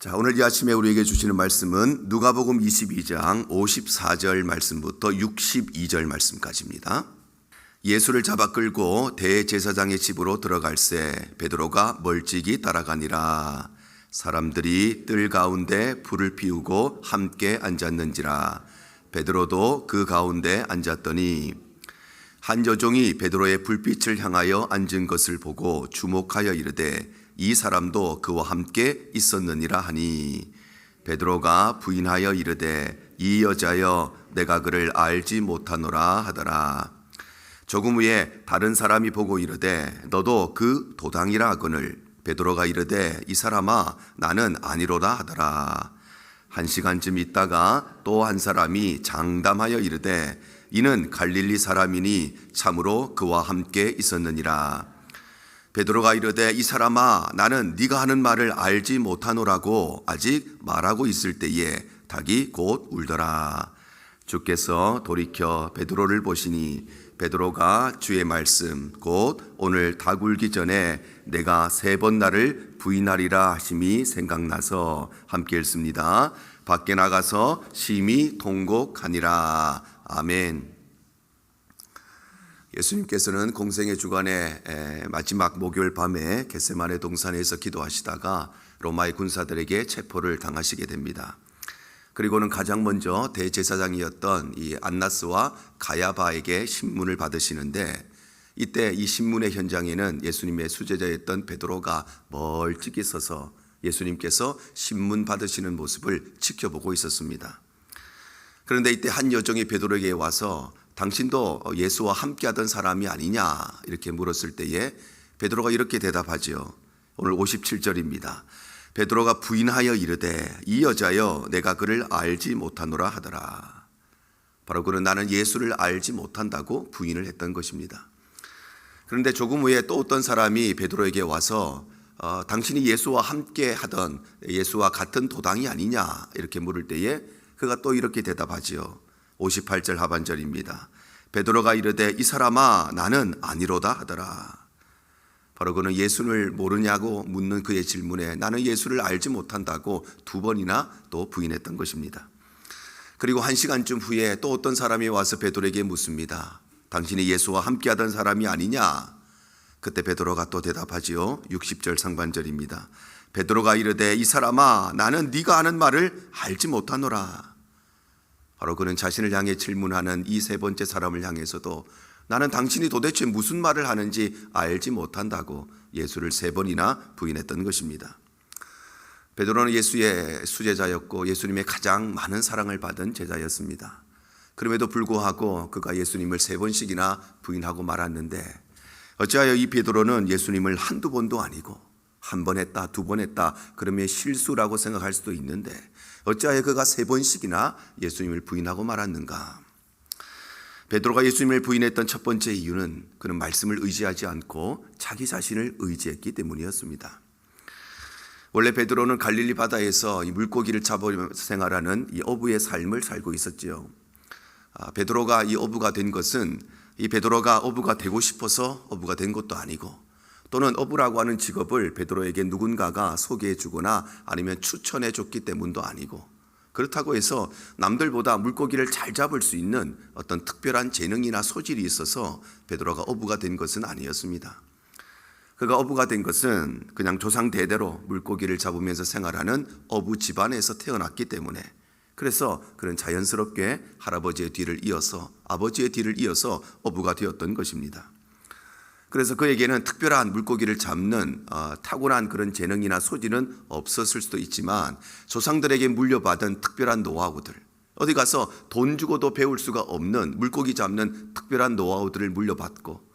자, 오늘 이 아침에 우리에게 주시는 말씀은 누가복음 22장 54절 말씀부터 62절 말씀까지입니다. 예수를 잡아 끌고 대제사장의 집으로 들어갈새 베드로가 멀찍이 따라가니라 사람들이 뜰 가운데 불을 피우고 함께 앉았는지라 베드로도 그 가운데 앉았더니 한 여종이 베드로의 불빛을 향하여 앉은 것을 보고 주목하여 이르되 이 사람도 그와 함께 있었느니라 하니. 베드로가 부인하여 이르되 이 여자여 내가 그를 알지 못하노라 하더라. 조금 후에 다른 사람이 보고 이르되 너도 그 도당이라 하거늘. 베드로가 이르되 이 사람아 나는 아니로다 하더라. 한 시간쯤 있다가 또 한 사람이 장담하여 이르되 이는 갈릴리 사람이니 참으로 그와 함께 있었느니라 베드로가 이르되 이 사람아 나는 네가 하는 말을 알지 못하노라고 아직 말하고 있을 때에 닭이 곧 울더라 주께서 돌이켜 베드로를 보시니 베드로가 주의 말씀 곧 오늘 닭 울기 전에 내가 세 번 나를 부인하리라 하심이 생각나서 함께 읽습니다. 밖에 나가서 심히 통곡하니라. 아멘. 예수님께서는 공생의 주간에 에, 마지막 목요일 밤에 겟세마네 동산에서 기도하시다가 로마의 군사들에게 체포를 당하시게 됩니다. 그리고는 가장 먼저 대제사장이었던 이 안나스와 가야바에게 신문을 받으시는데 이때 이 신문의 현장에는 예수님의 수제자였던 베드로가 멀찍이 서서 예수님께서 신문 받으시는 모습을 지켜보고 있었습니다. 그런데 이때 한 여종이 베드로에게 와서 당신도 예수와 함께하던 사람이 아니냐 이렇게 물었을 때에 베드로가 이렇게 대답하지요. 오늘 57절입니다. 베드로가 부인하여 이르되 이 여자여 내가 그를 알지 못하노라 하더라. 바로 그는 나는 예수를 알지 못한다고 부인을 했던 것입니다. 그런데 조금 후에 또 어떤 사람이 베드로에게 와서 어, 당신이 예수와 함께 하던 예수와 같은 도당이 아니냐 이렇게 물을 때에 그가 또 이렇게 대답하지요. 58절 하반절입니다. 베드로가 이르되 이 사람아 나는 아니로다 하더라. 바로 그는 예수를 모르냐고 묻는 그의 질문에 나는 예수를 알지 못한다고 두 번이나 또 부인했던 것입니다. 그리고 한 시간쯤 후에 또 어떤 사람이 와서 베드로에게 묻습니다. 당신이 예수와 함께하던 사람이 아니냐? 그때 베드로가 또 대답하지요. 60절 상반절입니다. 베드로가 이르되 이 사람아 나는 네가 하는 말을 알지 못하노라. 바로 그는 자신을 향해 질문하는 이 세 번째 사람을 향해서도 나는 당신이 도대체 무슨 말을 하는지 알지 못한다고 예수를 세 번이나 부인했던 것입니다. 베드로는 예수의 수제자였고 예수님의 가장 많은 사랑을 받은 제자였습니다. 그럼에도 불구하고 그가 예수님을 세 번씩이나 부인하고 말았는데 어찌하여 이 베드로는 예수님을 한두 번도 아니고 한 번 했다, 두 번 했다, 그러면 실수라고 생각할 수도 있는데 어찌하여 그가 세 번씩이나 예수님을 부인하고 말았는가? 베드로가 예수님을 부인했던 첫 번째 이유는 그는 말씀을 의지하지 않고 자기 자신을 의지했기 때문이었습니다. 원래 베드로는 갈릴리 바다에서 이 물고기를 잡으며 생활하는 이 어부의 삶을 살고 있었지요. 아, 베드로가 이 어부가 된 것은 이 베드로가 어부가 되고 싶어서 어부가 된 것도 아니고 또는 어부라고 하는 직업을 베드로에게 누군가가 소개해 주거나 아니면 추천해 줬기 때문도 아니고 그렇다고 해서 남들보다 물고기를 잘 잡을 수 있는 어떤 특별한 재능이나 소질이 있어서 베드로가 어부가 된 것은 아니었습니다. 그가 어부가 된 것은 그냥 조상 대대로 물고기를 잡으면서 생활하는 어부 집안에서 태어났기 때문에 그래서 그는 자연스럽게 할아버지의 뒤를 이어서 아버지의 뒤를 이어서 어부가 되었던 것입니다. 그래서 그에게는 특별한 물고기를 잡는 어, 타고난 그런 재능이나 소질은 없었을 수도 있지만 조상들에게 물려받은 특별한 노하우들 어디 가서 돈 주고도 배울 수가 없는 물고기 잡는 특별한 노하우들을 물려받고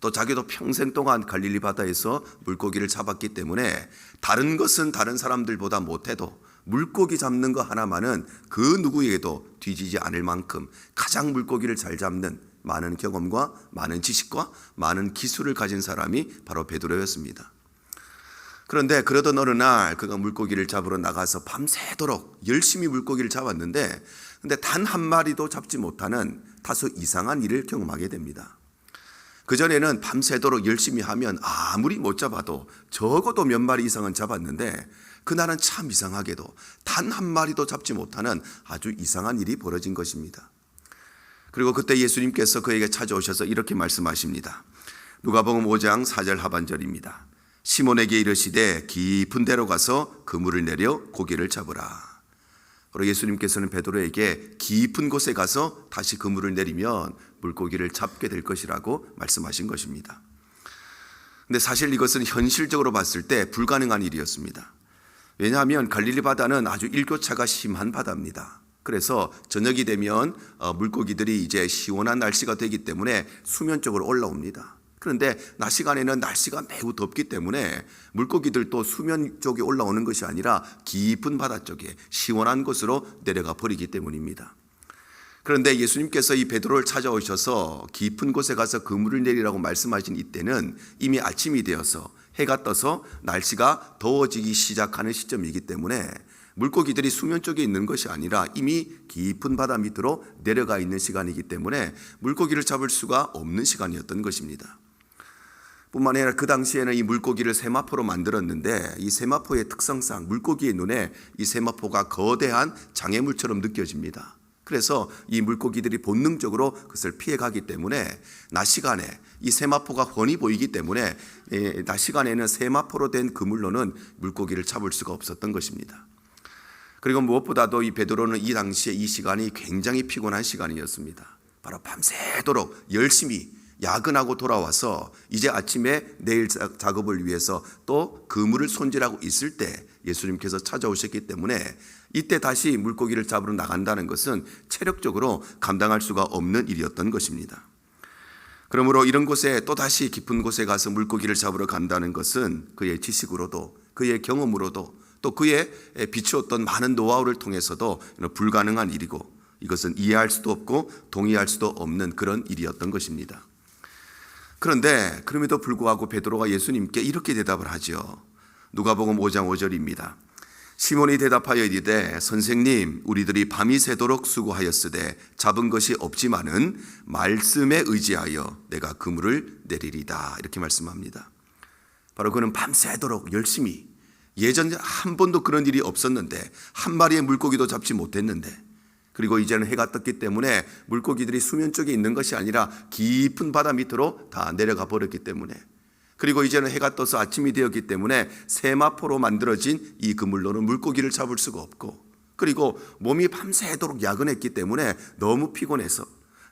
또 자기도 평생 동안 갈릴리 바다에서 물고기를 잡았기 때문에 다른 것은 다른 사람들보다 못해도 물고기 잡는 거 하나만은 그 누구에게도 뒤지지 않을 만큼 가장 물고기를 잘 잡는 많은 경험과 많은 지식과 많은 기술을 가진 사람이 바로 베드로였습니다. 그런데 그러던 어느 날 그가 물고기를 잡으러 나가서 밤새도록 열심히 물고기를 잡았는데 근데 단 한 마리도 잡지 못하는 다소 이상한 일을 경험하게 됩니다. 그전에는 밤새도록 열심히 하면 아무리 못 잡아도 적어도 몇 마리 이상은 잡았는데 그날은 참 이상하게도 단 한 마리도 잡지 못하는 아주 이상한 일이 벌어진 것입니다. 그리고 그때 예수님께서 그에게 찾아오셔서 이렇게 말씀하십니다. 누가복음 5장 4절 하반절입니다. 시몬에게 이르시되 깊은 데로 가서 그물을 내려 고기를 잡으라. 바로 예수님께서는 베드로에게 깊은 곳에 가서 다시 그물을 내리면 물고기를 잡게 될 것이라고 말씀하신 것입니다. 근데 사실 이것은 현실적으로 봤을 때 불가능한 일이었습니다. 왜냐하면 갈릴리 바다는 아주 일교차가 심한 바다입니다. 그래서 저녁이 되면 어, 물고기들이 이제 시원한 날씨가 되기 때문에 수면 쪽으로 올라옵니다. 그런데 낮 시간에는 날씨가 매우 덥기 때문에 물고기들도 수면 쪽에 올라오는 것이 아니라 깊은 바다 쪽에 시원한 곳으로 내려가 버리기 때문입니다. 그런데 예수님께서 이 베드로를 찾아오셔서 깊은 곳에 가서 그물을 내리라고 말씀하신 이때는 이미 아침이 되어서 해가 떠서 날씨가 더워지기 시작하는 시점이기 때문에 물고기들이 수면 쪽에 있는 것이 아니라 이미 깊은 바다 밑으로 내려가 있는 시간이기 때문에 물고기를 잡을 수가 없는 시간이었던 것입니다. 뿐만 아니라 그 당시에는 이 물고기를 세마포로 만들었는데 이 세마포의 특성상 물고기의 눈에 이 세마포가 거대한 장애물처럼 느껴집니다. 그래서 이 물고기들이 본능적으로 그것을 피해 가기 때문에 낮 시간에 이 세마포가 훤히 보이기 때문에 예, 낮 시간에는 세마포로 된 그물로는 물고기를 잡을 수가 없었던 것입니다. 그리고 무엇보다도 이 베드로는 이 당시에 이 시간이 굉장히 피곤한 시간이었습니다. 바로 밤새도록 열심히 야근하고 돌아와서 이제 아침에 내일 자- 작업을 위해서 또 그물을 손질하고 있을 때 예수님께서 찾아오셨기 때문에 이때 다시 물고기를 잡으러 나간다는 것은 체력적으로 감당할 수가 없는 일이었던 것입니다. 그러므로 이런 곳에 또 다시 깊은 곳에 가서 물고기를 잡으러 간다는 것은 그의 지식으로도 그의 경험으로도 또 그의 비추었던 많은 노하우를 통해서도 불가능한 일이고 이것은 이해할 수도 없고 동의할 수도 없는 그런 일이었던 것입니다. 그런데 그럼에도 불구하고 베드로가 예수님께 이렇게 대답을 하죠. 누가복음 5장 5절입니다. 시몬이 대답하여 이르되 선생님 우리들이 밤이 새도록 수고하였으되 잡은 것이 없지만은 말씀에 의지하여 내가 그물을 내리리다 이렇게 말씀합니다. 바로 그는 밤새도록 열심히 예전 한 번도 그런 일이 없었는데 한 마리의 물고기도 잡지 못했는데 그리고 이제는 해가 떴기 때문에 물고기들이 수면 쪽에 있는 것이 아니라 깊은 바다 밑으로 다 내려가 버렸기 때문에 그리고 이제는 해가 떠서 아침이 되었기 때문에 세마포로 만들어진 이 그물로는 물고기를 잡을 수가 없고 그리고 몸이 밤새도록 야근했기 때문에 너무 피곤해서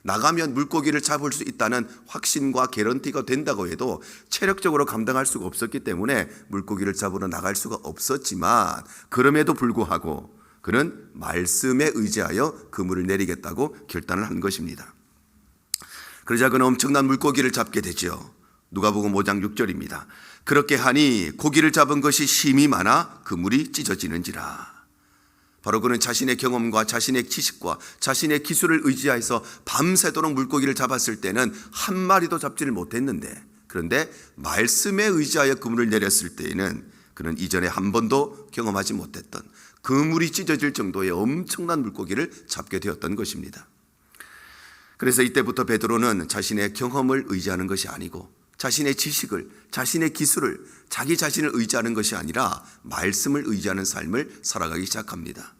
나가면 물고기를 잡을 수 있다는 확신과 개런티가 된다고 해도 체력적으로 감당할 수가 없었기 때문에 물고기를 잡으러 나갈 수가 없었지만 그럼에도 불구하고 그는 말씀에 의지하여 그물을 내리겠다고 결단을 한 것입니다. 그러자 그는 엄청난 물고기를 잡게 되죠. 누가복음 5장 6절입니다. 그렇게 하니 고기를 잡은 것이 심이 많아 그물이 찢어지는지라. 바로 그는 자신의 경험과 자신의 지식과 자신의 기술을 의지하여서 밤새도록 물고기를 잡았을 때는 한 마리도 잡지를 못했는데 그런데 말씀에 의지하여 그물을 내렸을 때에는 그는 이전에 한 번도 경험하지 못했던 그물이 찢어질 정도의 엄청난 물고기를 잡게 되었던 것입니다. 그래서 이때부터 베드로는 자신의 경험을 의지하는 것이 아니고 자신의 지식을, 자신의 기술을, 자기 자신을 의지하는 것이 아니라 말씀을 의지하는 삶을 살아가기 시작합니다.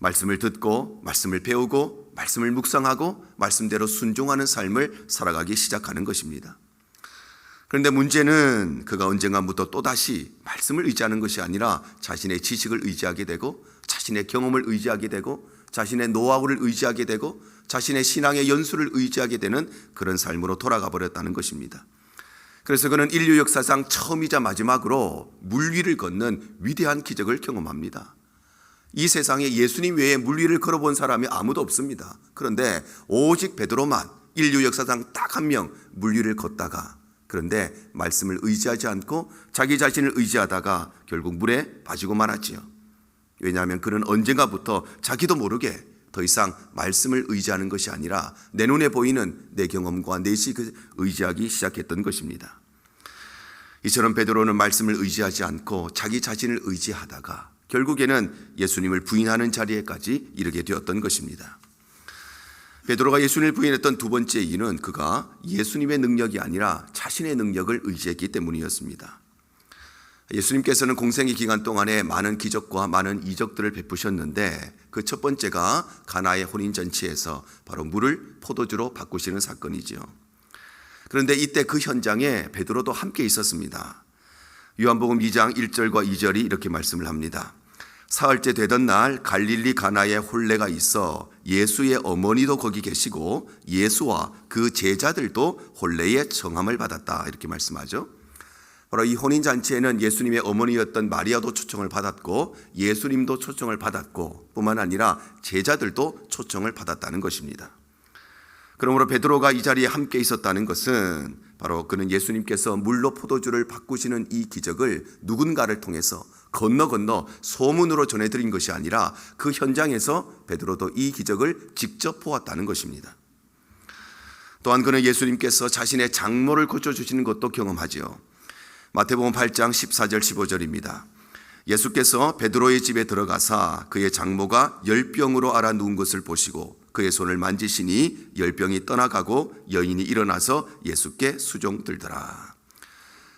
말씀을 듣고, 말씀을 배우고, 말씀을 묵상하고, 말씀대로 순종하는 삶을 살아가기 시작하는 것입니다. 그런데 문제는 그가 언젠가부터 또다시 말씀을 의지하는 것이 아니라 자신의 지식을 의지하게 되고, 자신의 경험을 의지하게 되고, 자신의 노하우를 의지하게 되고, 자신의 신앙의 연수를 의지하게 되는 그런 삶으로 돌아가 버렸다는 것입니다. 그래서 그는 인류 역사상 처음이자 마지막으로 물 위를 걷는 위대한 기적을 경험합니다. 이 세상에 예수님 외에 물 위를 걸어본 사람이 아무도 없습니다. 그런데 오직 베드로만 인류 역사상 딱 한 명물 위를 걷다가 그런데 말씀을 의지하지 않고 자기 자신을 의지하다가 결국 물에 빠지고 말았지요. 왜냐하면 그는 언젠가부터 자기도 모르게 더 이상 말씀을 의지하는 것이 아니라 내 눈에 보이는 내 경험과 내 지식을 의지하기 시작했던 것입니다. 이처럼 베드로는 말씀을 의지하지 않고 자기 자신을 의지하다가 결국에는 예수님을 부인하는 자리에까지 이르게 되었던 것입니다. 베드로가 예수님을 부인했던 두 번째 이유는 그가 예수님의 능력이 아니라 자신의 능력을 의지했기 때문이었습니다. 예수님께서는 공생의 기간 동안에 많은 기적과 많은 이적들을 베푸셨는데 그 첫 번째가 가나의 혼인 잔치에서 바로 물을 포도주로 바꾸시는 사건이지요. 그런데 이때 그 현장에 베드로도 함께 있었습니다. 요한복음 2장 1절과 2절이 이렇게 말씀을 합니다. 사흘째 되던 날 갈릴리 가나에 혼례가 있어 예수의 어머니도 거기 계시고 예수와 그 제자들도 혼례의 청함을 받았다 이렇게 말씀하죠. 바로 이 혼인 잔치에는 예수님의 어머니였던 마리아도 초청을 받았고 예수님도 초청을 받았고 뿐만 아니라 제자들도 초청을 받았다는 것입니다. 그러므로 베드로가 이 자리에 함께 있었다는 것은 바로 그는 예수님께서 물로 포도주를 바꾸시는 이 기적을 누군가를 통해서 건너 건너 소문으로 전해드린 것이 아니라 그 현장에서 베드로도 이 기적을 직접 보았다는 것입니다. 또한 그는 예수님께서 자신의 장모를 고쳐주시는 것도 경험하지요. 마태복음 8장 14절 15절입니다. 예수께서 베드로의 집에 들어가사 그의 장모가 열병으로 알아 누운 것을 보시고 그의 손을 만지시니 열병이 떠나가고 여인이 일어나서 예수께 수종 들더라.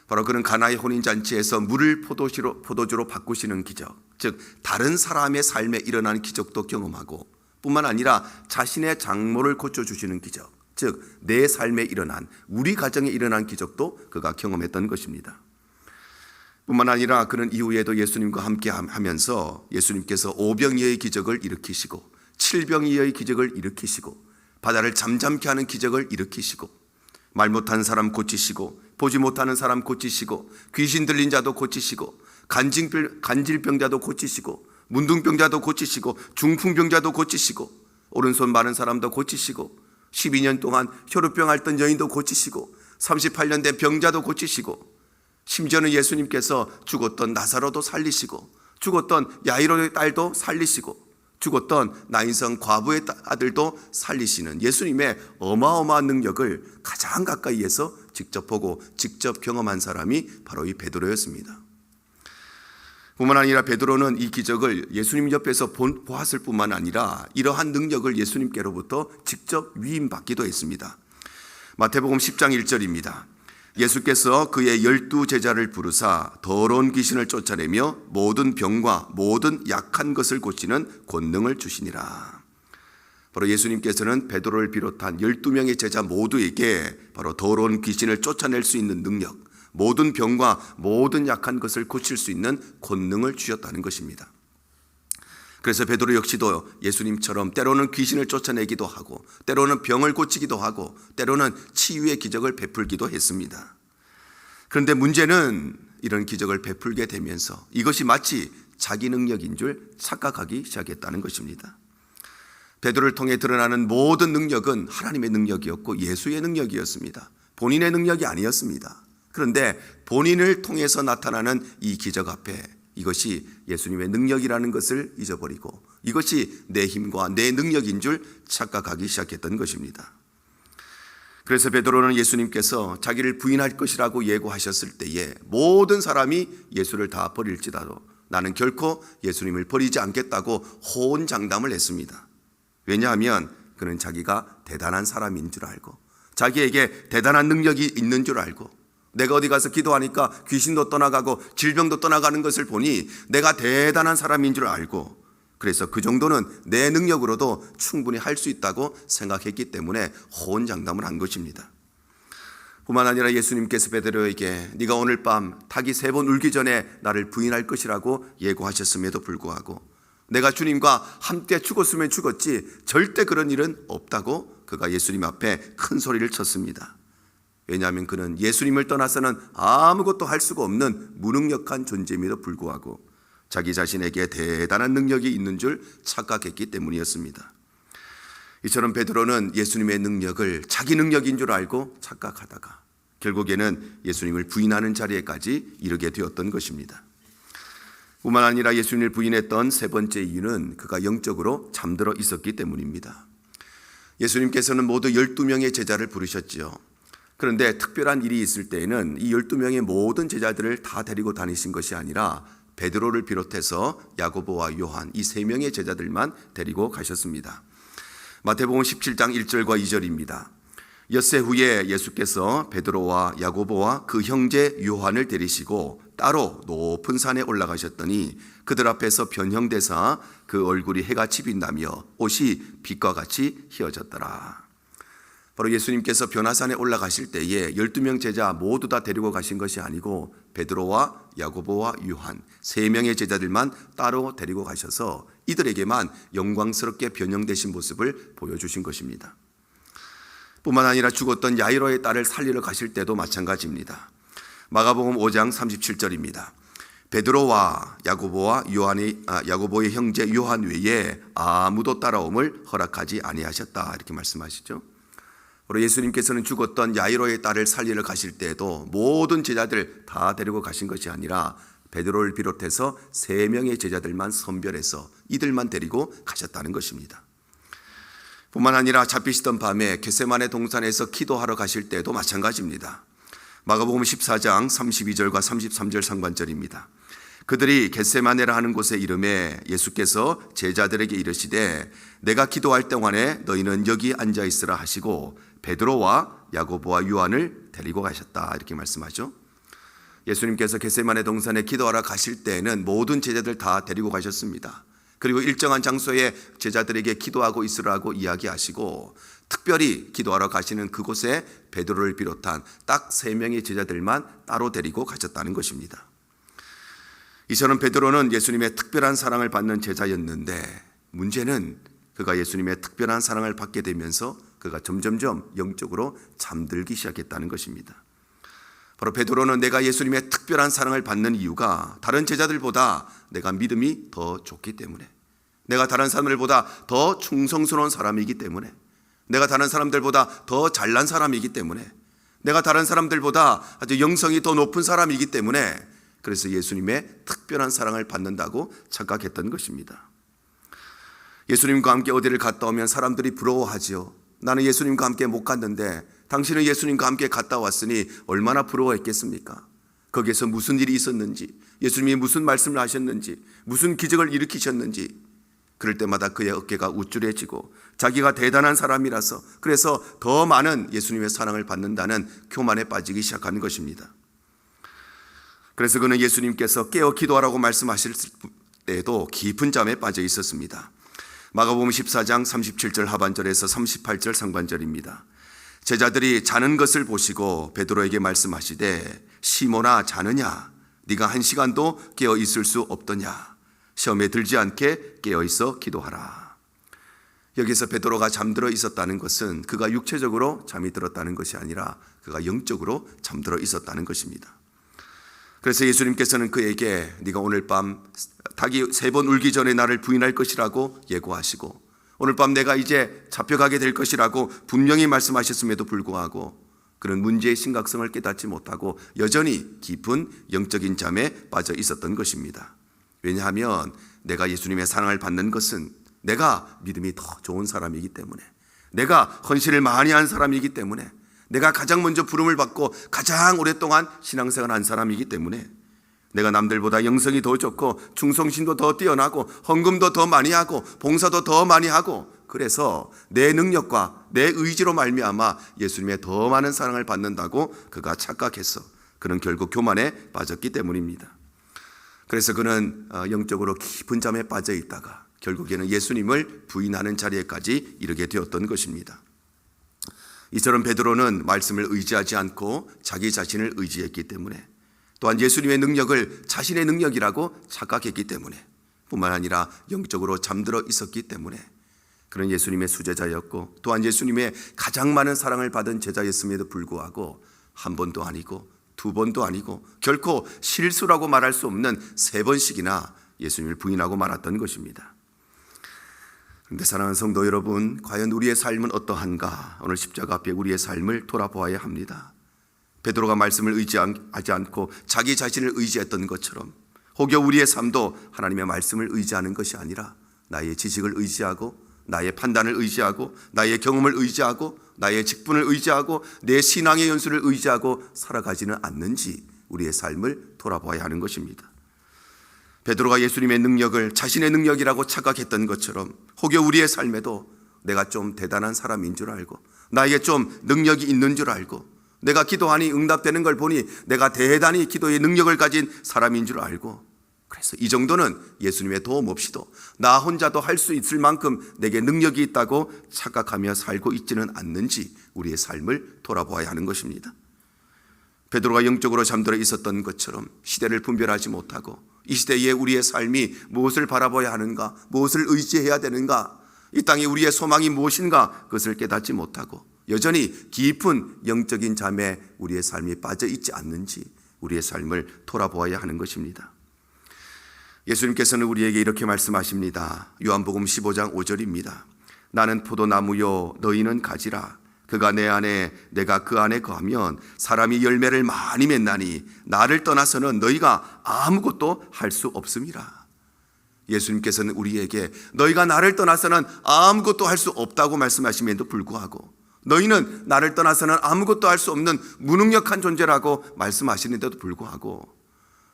바로 그는 가나의 혼인 잔치에서 물을 포도주로, 포도주로 바꾸시는 기적, 즉 다른 사람의 삶에 일어나는 기적도 경험하고 뿐만 아니라 자신의 장모를 고쳐 주시는 기적, 즉 내 삶에 일어난 우리 가정에 일어난 기적도 그가 경험했던 것입니다. 뿐만 아니라 그는 이후에도 예수님과 함께 하면서 예수님께서 오병이어의 기적을 일으키시고 칠병이어의 기적을 일으키시고 바다를 잠잠케 하는 기적을 일으키시고 말 못하는 사람 고치시고 보지 못하는 사람 고치시고 귀신 들린 자도 고치시고 간질병, 간질병자도 고치시고 문둥병자도 고치시고 중풍병자도 고치시고 오른손 마른 사람도 고치시고 12년 동안 혈우병 앓던 여인도 고치시고 38년 된 병자도 고치시고 심지어는 예수님께서 죽었던 나사로도 살리시고 죽었던 야이로의 딸도 살리시고 죽었던 나인성 과부의 아들도 살리시는 예수님의 어마어마한 능력을 가장 가까이에서 직접 보고 직접 경험한 사람이 바로 이 베드로였습니다. 뿐만 아니라 베드로는 이 기적을 예수님 옆에서 본, 보았을 뿐만 아니라 이러한 능력을 예수님께로부터 직접 위임받기도 했습니다. 마태복음 10장 1절입니다. 예수께서 그의 열두 제자를 부르사 더러운 귀신을 쫓아내며 모든 병과 모든 약한 것을 고치는 권능을 주시니라. 바로 예수님께서는 베드로를 비롯한 열두 명의 제자 모두에게 바로 더러운 귀신을 쫓아낼 수 있는 능력, 모든 병과 모든 약한 것을 고칠 수 있는 권능을 주셨다는 것입니다. 그래서 베드로 역시도 예수님처럼 때로는 귀신을 쫓아내기도 하고 때로는 병을 고치기도 하고 때로는 치유의 기적을 베풀기도 했습니다. 그런데 문제는 이런 기적을 베풀게 되면서 이것이 마치 자기 능력인 줄 착각하기 시작했다는 것입니다. 베드로를 통해 드러나는 모든 능력은 하나님의 능력이었고 예수의 능력이었습니다. 본인의 능력이 아니었습니다. 그런데 본인을 통해서 나타나는 이 기적 앞에 이것이 예수님의 능력이라는 것을 잊어버리고 이것이 내 힘과 내 능력인 줄 착각하기 시작했던 것입니다. 그래서 베드로는 예수님께서 자기를 부인할 것이라고 예고하셨을 때에 모든 사람이 예수를 다 버릴지라도 나는 결코 예수님을 버리지 않겠다고 호언장담을 했습니다. 왜냐하면 그는 자기가 대단한 사람인 줄 알고 자기에게 대단한 능력이 있는 줄 알고 내가 어디 가서 기도하니까 귀신도 떠나가고 질병도 떠나가는 것을 보니 내가 대단한 사람인 줄 알고 그래서 그 정도는 내 능력으로도 충분히 할 수 있다고 생각했기 때문에 호언장담을 한 것입니다. 뿐만 아니라 예수님께서 베드로에게 네가 오늘 밤 닭이 세 번 울기 전에 나를 부인할 것이라고 예고하셨음에도 불구하고 내가 주님과 함께 죽었으면 죽었지 절대 그런 일은 없다고 그가 예수님 앞에 큰 소리를 쳤습니다. 왜냐하면 그는 예수님을 떠나서는 아무것도 할 수가 없는 무능력한 존재임에도 불구하고 자기 자신에게 대단한 능력이 있는 줄 착각했기 때문이었습니다. 이처럼 베드로는 예수님의 능력을 자기 능력인 줄 알고 착각하다가 결국에는 예수님을 부인하는 자리에까지 이르게 되었던 것입니다. 뿐만 아니라 예수님을 부인했던 세 번째 이유는 그가 영적으로 잠들어 있었기 때문입니다. 예수님께서는 모두 12명의 제자를 부르셨지요. 그런데 특별한 일이 있을 때에는 이 12명의 모든 제자들을 다 데리고 다니신 것이 아니라 베드로를 비롯해서 야고보와 요한 이 세 명의 제자들만 데리고 가셨습니다. 마태복음 17장 1절과 2절입니다. 엿새 후에 예수께서 베드로와 야고보와 그 형제 요한을 데리시고 따로 높은 산에 올라가셨더니 그들 앞에서 변형되사 그 얼굴이 해같이 빛나며 옷이 빛과 같이 휘어졌더라. 바로 예수님께서 변화산에 올라가실 때에 12명 제자 모두 다 데리고 가신 것이 아니고 베드로와 야고보와 요한 세 명의 제자들만 따로 데리고 가셔서 이들에게만 영광스럽게 변형되신 모습을 보여주신 것입니다. 뿐만 아니라 죽었던 야이로의 딸을 살리러 가실 때도 마찬가지입니다. 마가복음 5장 37절입니다. 베드로와 야고보와 요한의 아, 야고보의 형제 요한 외에 아무도 따라옴을 허락하지 아니하셨다 이렇게 말씀하시죠. 바로 예수님께서는 죽었던 야이로의 딸을 살리러 가실 때에도 모든 제자들 다 데리고 가신 것이 아니라 베드로를 비롯해서 세 명의 제자들만 선별해서 이들만 데리고 가셨다는 것입니다. 뿐만 아니라 잡히시던 밤에 겟세만의 동산에서 기도하러 가실 때도 마찬가지입니다. 마가복음 14장 32절과 33절 상반절입니다. 그들이 겟세마네라 하는 곳에 이름에 예수께서 제자들에게 이르시되 내가 기도할 동안에 너희는 여기 앉아 있으라 하시고 베드로와 야고보와 요한을 데리고 가셨다 이렇게 말씀하죠. 예수님께서 겟세마네 동산에 기도하러 가실 때에는 모든 제자들 다 데리고 가셨습니다. 그리고 일정한 장소에 제자들에게 기도하고 있으라고 이야기하시고 특별히 기도하러 가시는 그곳에 베드로를 비롯한 딱 세 명의 제자들만 따로 데리고 가셨다는 것입니다. 이처럼 베드로는 예수님의 특별한 사랑을 받는 제자였는데 문제는 그가 예수님의 특별한 사랑을 받게 되면서 그가 점점점 영적으로 잠들기 시작했다는 것입니다. 바로 베드로는 내가 예수님의 특별한 사랑을 받는 이유가 다른 제자들보다 내가 믿음이 더 좋기 때문에 내가 다른 사람들보다 더 충성스러운 사람이기 때문에 내가 다른 사람들보다 더 잘난 사람이기 때문에 내가 다른 사람들보다 아주 영성이 더 높은 사람이기 때문에 그래서 예수님의 특별한 사랑을 받는다고 착각했던 것입니다. 예수님과 함께 어디를 갔다 오면 사람들이 부러워하지요. 나는 예수님과 함께 못 갔는데 당신은 예수님과 함께 갔다 왔으니 얼마나 부러워했겠습니까? 거기에서 무슨 일이 있었는지, 예수님이 무슨 말씀을 하셨는지, 무슨 기적을 일으키셨는지, 그럴 때마다 그의 어깨가 우쭐해지고 자기가 대단한 사람이라서 그래서 더 많은 예수님의 사랑을 받는다는 교만에 빠지기 시작하는 것입니다. 그래서 그는 예수님께서 깨어 기도하라고 말씀하실 때에도 깊은 잠에 빠져 있었습니다. 마가복음 14장 37절 하반절에서 38절 상반절입니다. 제자들이 자는 것을 보시고 베드로에게 말씀하시되 시모나 자느냐 네가 한 시간도 깨어 있을 수 없더냐 시험에 들지 않게 깨어 있어 기도하라. 여기서 베드로가 잠들어 있었다는 것은 그가 육체적으로 잠이 들었다는 것이 아니라 그가 영적으로 잠들어 있었다는 것입니다. 그래서 예수님께서는 그에게 네가 오늘 밤 닭이 세 번 울기 전에 나를 부인할 것이라고 예고하시고 오늘 밤 내가 이제 잡혀가게 될 것이라고 분명히 말씀하셨음에도 불구하고 그런 문제의 심각성을 깨닫지 못하고 여전히 깊은 영적인 잠에 빠져 있었던 것입니다. 왜냐하면 내가 예수님의 사랑을 받는 것은 내가 믿음이 더 좋은 사람이기 때문에 내가 헌신을 많이 한 사람이기 때문에 내가 가장 먼저 부름을 받고 가장 오랫동안 신앙생활 한 사람이기 때문에 내가 남들보다 영성이 더 좋고 충성심도 더 뛰어나고 헌금도 더 많이 하고 봉사도 더 많이 하고 그래서 내 능력과 내 의지로 말미암아 예수님의 더 많은 사랑을 받는다고 그가 착각했어. 그는 결국 교만에 빠졌기 때문입니다. 그래서 그는 어, 영적으로 깊은 잠에 빠져 있다가 결국에는 예수님을 부인하는 자리에까지 이르게 되었던 것입니다. 이처럼 베드로는 말씀을 의지하지 않고 자기 자신을 의지했기 때문에 또한 예수님의 능력을 자신의 능력이라고 착각했기 때문에 뿐만 아니라 영적으로 잠들어 있었기 때문에 그런 예수님의 수제자였고 또한 예수님의 가장 많은 사랑을 받은 제자였음에도 불구하고 한 번도 아니고 두 번도 아니고 결코 실수라고 말할 수 없는 세 번씩이나 예수님을 부인하고 말았던 것입니다. 그런데 사랑하는 성도 여러분, 과연 우리의 삶은 어떠한가? 오늘 십자가 앞에 우리의 삶을 돌아보아야 합니다. 베드로가 말씀을 의지하지 않고 자기 자신을 의지했던 것처럼 혹여 우리의 삶도 하나님의 말씀을 의지하는 것이 아니라 나의 지식을 의지하고 나의 판단을 의지하고 나의 경험을 의지하고 나의 직분을 의지하고 내 신앙의 연수를 의지하고 살아가지는 않는지 우리의 삶을 돌아봐야 하는 것입니다. 베드로가 예수님의 능력을 자신의 능력이라고 착각했던 것처럼 혹여 우리의 삶에도 내가 좀 대단한 사람인 줄 알고 나에게 좀 능력이 있는 줄 알고 내가 기도하니 응답되는 걸 보니 내가 대단히 기도의 능력을 가진 사람인 줄 알고 그래서 이 정도는 예수님의 도움 없이도 나 혼자도 할 수 있을 만큼 내게 능력이 있다고 착각하며 살고 있지는 않는지 우리의 삶을 돌아보아야 하는 것입니다. 베드로가 영적으로 잠들어 있었던 것처럼 시대를 분별하지 못하고 이 시대에 우리의 삶이 무엇을 바라봐야 하는가, 무엇을 의지해야 되는가, 이 땅에 우리의 소망이 무엇인가 그것을 깨닫지 못하고 여전히 깊은 영적인 잠에 우리의 삶이 빠져 있지 않는지 우리의 삶을 돌아보아야 하는 것입니다. 예수님께서는 우리에게 이렇게 말씀하십니다. 요한복음 15장 5절입니다. 나는 포도나무요 너희는 가지라 그가 내 안에 내가 그 안에 거하면 사람이 열매를 많이 맺나니 나를 떠나서는 너희가 아무것도 할 수 없음이라. 예수님께서는 우리에게 너희가 나를 떠나서는 아무것도 할 수 없다고 말씀하심에도 불구하고 너희는 나를 떠나서는 아무것도 할 수 없는 무능력한 존재라고 말씀하시는데도 불구하고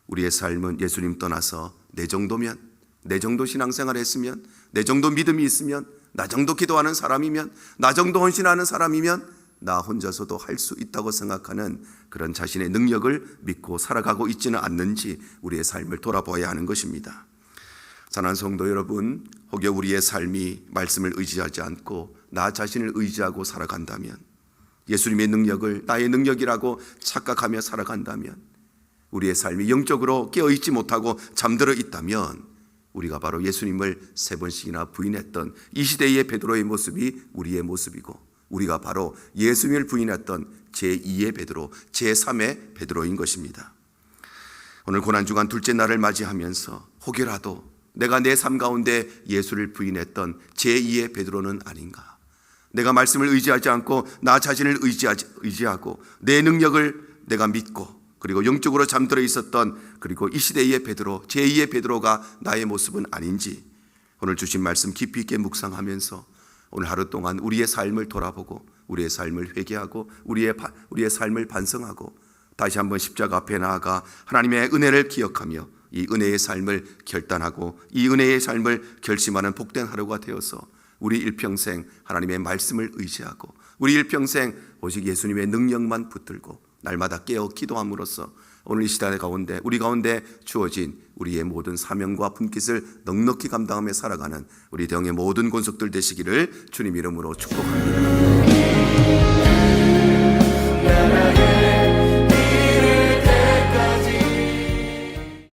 우리의 삶은 예수님 떠나서 내 정도면 내 정도 신앙생활 했으면 내 정도 믿음이 있으면 나 정도 기도하는 사람이면 나 정도 헌신하는 사람이면 나 혼자서도 할 수 있다고 생각하는 그런 자신의 능력을 믿고 살아가고 있지는 않는지 우리의 삶을 돌아보아야 하는 것입니다. 사랑하는 성도 여러분, 혹여 우리의 삶이 말씀을 의지하지 않고 나 자신을 의지하고 살아간다면 예수님의 능력을 나의 능력이라고 착각하며 살아간다면 우리의 삶이 영적으로 깨어있지 못하고 잠들어 있다면 우리가 바로 예수님을 세 번씩이나 부인했던 이 시대의 베드로의 모습이 우리의 모습이고 우리가 바로 예수님을 부인했던 제2의 베드로, 제3의 베드로인 것입니다. 오늘 고난주간 둘째 날을 맞이하면서 혹여라도 내가 내 삶 가운데 예수를 부인했던 제2의 베드로는 아닌가. 내가 말씀을 의지하지 않고 나 자신을 의지하지, 의지하고 내 능력을 내가 믿고 그리고 영적으로 잠들어 있었던 그리고 이 시대의 베드로, 제2의 베드로가 나의 모습은 아닌지 오늘 주신 말씀 깊이 있게 묵상하면서 오늘 하루 동안 우리의 삶을 돌아보고 우리의 삶을 회개하고 우리의 바- 우리의 삶을 반성하고 다시 한번 십자가 앞에 나아가 하나님의 은혜를 기억하며 이 은혜의 삶을 결단하고 이 은혜의 삶을 결심하는 복된 하루가 되어서 우리 일평생 하나님의 말씀을 의지하고 우리 일평생 오직 예수님의 능력만 붙들고 날마다 깨어 기도함으로써 오늘 이 시대 가운데 우리 가운데 주어진 우리의 모든 사명과 분깃을 넉넉히 감당하며 살아가는 우리 대형의 모든 권속들 되시기를 주님 이름으로 축복합니다.